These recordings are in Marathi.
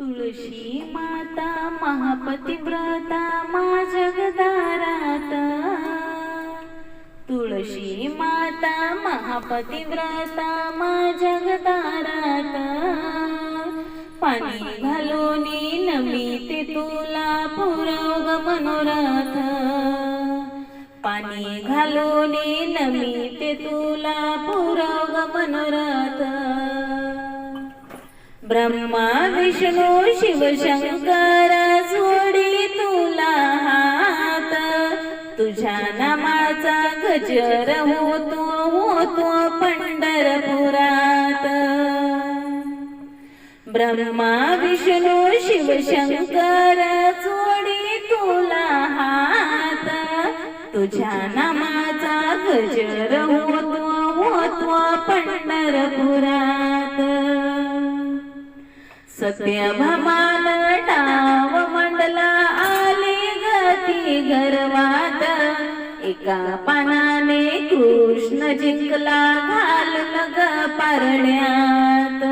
तुळशी माता महापतिव्रता मा जगदारात. तुळशी माता महापतिव्रता मा जगदारात. पाणी घालून नमिते तुला पुरोग मनोरथ. पाणी घालून नमिते तुला पुरोग मनोरथ. ब्रह्मा विष्णू शिवशंकर जोडी तुला हात. तुझ्या नामाचा गजर होतो होतो पंढरपुरात. ब्रह्मा विष्णू शिवशंकर जोडी तुला हात. तुझ्या नामाचा गजर होतो होतो पंढरपुरात. सत्यभामान टाव मंडला आले गती गर्वात. एका पानाने कृष्ण जिंकला घाल लग पारण्यात.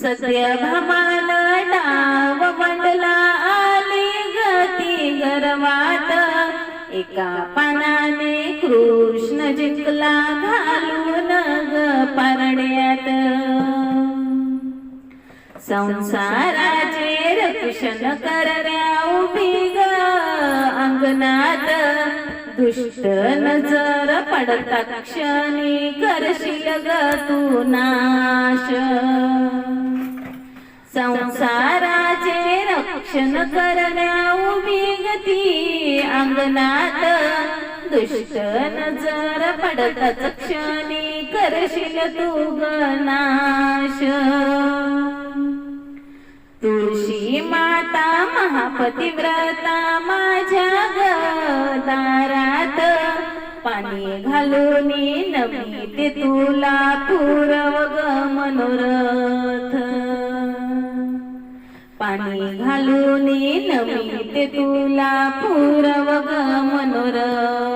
सत्यभामान टाव मंडला आले गती गर्वात. एका पानाने कृष्ण जिंकला घालून संसाराचे रक्षण करण्या उभी ग. अंगणात दुष्ट नजर पडता क्षणी करशील ग तू नाश. संसाराचे रक्षण करण्या उभी गती अंगणात दुष्ट नजर पडताच क्षणी करशील तू ग नाश. तुळशी माता महापतिव्रता माझ्या गदारात. पाणी घालून ते तुला पुरव ग मनोरथ. पाणी घालून ते तुला पुरव ग मनोरथ.